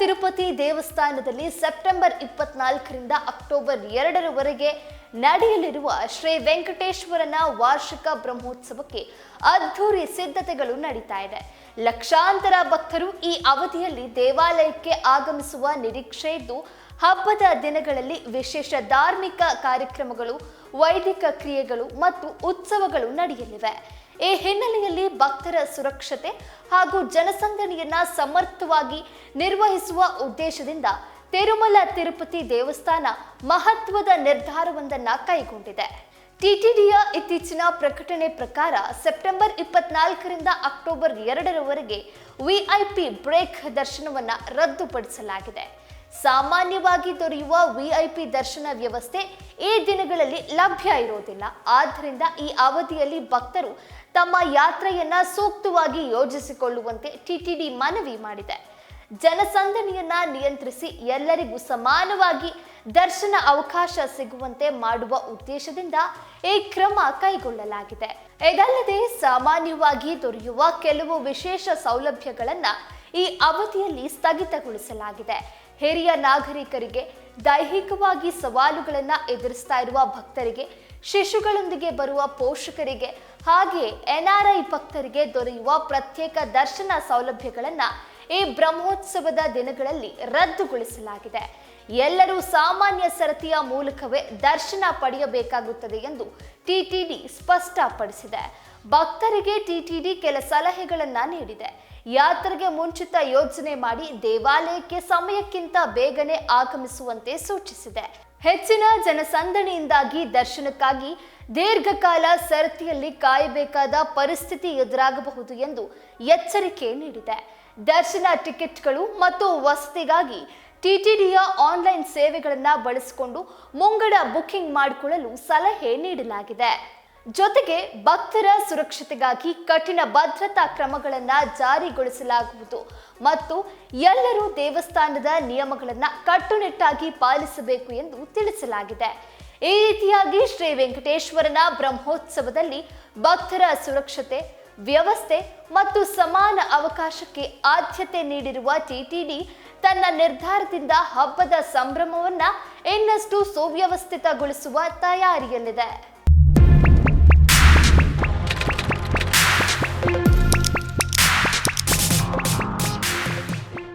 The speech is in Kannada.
ತಿರುಪತಿ ದೇವಸ್ಥಾನದಲ್ಲಿ ಸೆಪ್ಟೆಂಬರ್ ಇಪ್ಪತ್ನಾಲ್ಕರಿಂದ ಅಕ್ಟೋಬರ್ ಎರಡರವರೆಗೆ ನಡೆಯಲಿರುವ ಶ್ರೀ ವೆಂಕಟೇಶ್ವರನ ವಾರ್ಷಿಕ ಬ್ರಹ್ಮೋತ್ಸವಕ್ಕೆ ಅದ್ಧೂರಿ ಸಿದ್ಧತೆಗಳು ನಡೀತಾ ಇದೆ. ಲಕ್ಷಾಂತರ ಭಕ್ತರು ಈ ಅವಧಿಯಲ್ಲಿ ದೇವಾಲಯಕ್ಕೆ ಆಗಮಿಸುವ ನಿರೀಕ್ಷೆ ಇದ್ದು, ಹಬ್ಬದ ದಿನಗಳಲ್ಲಿ ವಿಶೇಷ ಧಾರ್ಮಿಕ ಕಾರ್ಯಕ್ರಮಗಳು, ವೈದಿಕ ಕ್ರಿಯೆಗಳು ಮತ್ತು ಉತ್ಸವಗಳು ನಡೆಯಲಿವೆ. ಈ ಹಿನ್ನೆಲೆಯಲ್ಲಿ ಭಕ್ತರ ಸುರಕ್ಷತೆ ಹಾಗೂ ಜನಸಂದಣಿಯನ್ನ ಸಮರ್ಥವಾಗಿ ನಿರ್ವಹಿಸುವ ಉದ್ದೇಶದಿಂದ ತಿರುಮಲ ತಿರುಪತಿ ದೇವಸ್ಥಾನ ಮಹತ್ವದ ನಿರ್ಧಾರವೊಂದನ್ನು ಕೈಗೊಂಡಿದೆ. ಟಿಟಿಡಿಯ ಇತ್ತೀಚಿನ ಪ್ರಕಟಣೆ ಪ್ರಕಾರ ಸೆಪ್ಟೆಂಬರ್ ಇಪ್ಪತ್ನಾಲ್ಕರಿಂದ ಅಕ್ಟೋಬರ್ ಎರಡರವರೆಗೆ ವಿಐಪಿ ಬ್ರೇಕ್ ದರ್ಶನವನ್ನು ರದ್ದುಪಡಿಸಲಾಗಿದೆ. ಸಾಮಾನ್ಯವಾಗಿ ದೊರೆಯುವ ವಿಐಪಿ ದರ್ಶನ ವ್ಯವಸ್ಥೆ ಈ ದಿನಗಳಲ್ಲಿ ಲಭ್ಯ ಇರೋದಿಲ್ಲ. ಆದ್ದರಿಂದ ಈ ಅವಧಿಯಲ್ಲಿ ಭಕ್ತರು ತಮ್ಮ ಯಾತ್ರೆಯನ್ನ ಸೂಕ್ತವಾಗಿ ಯೋಜಿಸಿಕೊಳ್ಳುವಂತೆ ಟಿಟಿಡಿ ಮನವಿ ಮಾಡಿದೆ. ಜನಸಂದಣಿಯನ್ನ ನಿಯಂತ್ರಿಸಿ ಎಲ್ಲರಿಗೂ ಸಮಾನವಾಗಿ ದರ್ಶನ ಅವಕಾಶ ಸಿಗುವಂತೆ ಮಾಡುವ ಉದ್ದೇಶದಿಂದ ಈ ಕ್ರಮ ಕೈಗೊಳ್ಳಲಾಗಿದೆ. ಇದಲ್ಲದೆ ಸಾಮಾನ್ಯವಾಗಿ ದೊರೆಯುವ ಕೆಲವು ವಿಶೇಷ ಸೌಲಭ್ಯಗಳನ್ನ ಈ ಅವಧಿಯಲ್ಲಿ ಸ್ಥಗಿತಗೊಳಿಸಲಾಗಿದೆ. ಹಿರಿಯ ನಾಗರಿಕರಿಗೆ ದೈಹಿಕವಾಗಿ ಸವಾಲುಗಳನ್ನು ಎದುರಿಸ್ತಾ ಇರುವ ಭಕ್ತರಿಗೆ, ಶಿಶುಗಳೊಂದಿಗೆ ಬರುವ ಪೋಷಕರಿಗೆ ಹಾಗೆಯೇ ಎನ್ಆರ್ಐ ಭಕ್ತರಿಗೆ ದೊರೆಯುವ ಪ್ರತ್ಯೇಕ ದರ್ಶನ ಸೌಲಭ್ಯಗಳನ್ನು ಈ ಬ್ರಹ್ಮೋತ್ಸವದ ದಿನಗಳಲ್ಲಿ ರದ್ದುಗೊಳಿಸಲಾಗಿದೆ. ಎಲ್ಲರೂ ಸಾಮಾನ್ಯ ಸರತಿಯ ಮೂಲಕವೇ ದರ್ಶನ ಪಡೆಯಬೇಕಾಗುತ್ತದೆ ಎಂದು ಟಿಟಿಡಿ ಸ್ಪಷ್ಟಪಡಿಸಿದೆ. ಭಕ್ತರಿಗೆ ಟಿಟಿಡಿ ಕೆಲ ಸಲಹೆಗಳನ್ನ ನೀಡಿದೆ. ಯಾತ್ರೆಗೆ ಮುಂಚಿತ ಯೋಜನೆ ಮಾಡಿ ದೇವಾಲಯಕ್ಕೆ ಸಮಯಕ್ಕಿಂತ ಬೇಗನೆ ಆಗಮಿಸುವಂತೆ ಸೂಚಿಸಿದೆ. ಹೆಚ್ಚಿನ ಜನಸಂದಣಿಯಿಂದಾಗಿ ದರ್ಶನಕ್ಕಾಗಿ ದೀರ್ಘಕಾಲ ಸರತಿಯಲ್ಲಿ ಕಾಯಬೇಕಾದ ಪರಿಸ್ಥಿತಿ ಎದುರಾಗಬಹುದು ಎಂದು ಎಚ್ಚರಿಕೆ ನೀಡಿದೆ. ದರ್ಶನ ಟಿಕೆಟ್ಗಳು ಮತ್ತು ವಸತಿಗಾಗಿ ಟಿಟಿಡಿಯ ಆನ್ಲೈನ್ ಸೇವೆಗಳನ್ನು ಬಳಸಿಕೊಂಡು ಮುಂಗಡ ಬುಕಿಂಗ್ ಮಾಡಿಕೊಳ್ಳಲು ಸಲಹೆ ನೀಡಲಾಗಿದೆ. ಜೊತೆಗೆ ಭಕ್ತರ ಸುರಕ್ಷತೆಗಾಗಿ ಕಠಿಣ ಭದ್ರತಾ ಕ್ರಮಗಳನ್ನು ಜಾರಿಗೊಳಿಸಲಾಗುವುದು ಮತ್ತು ಎಲ್ಲರೂ ದೇವಸ್ಥಾನದ ನಿಯಮಗಳನ್ನು ಕಟ್ಟುನಿಟ್ಟಾಗಿ ಪಾಲಿಸಬೇಕು ಎಂದು ತಿಳಿಸಲಾಗಿದೆ. ಈ ರೀತಿಯಾಗಿ ಶ್ರೀ ವೆಂಕಟೇಶ್ವರನ ಬ್ರಹ್ಮೋತ್ಸವದಲ್ಲಿ ಭಕ್ತರ ಸುರಕ್ಷತೆ, ವ್ಯವಸ್ಥೆ ಮತ್ತು ಸಮಾನ ಅವಕಾಶಕ್ಕೆ ಆದ್ಯತೆ ನೀಡಿರುವ ಟಿಟಿಡಿ ತನ್ನ ನಿರ್ಧಾರದಿಂದ ಹಬ್ಬದ ಸಂಭ್ರಮವನ್ನು ಇನ್ನಷ್ಟು ಸುವ್ಯವಸ್ಥಿತಗೊಳಿಸುವ ತಯಾರಿಯಲ್ಲಿದೆ.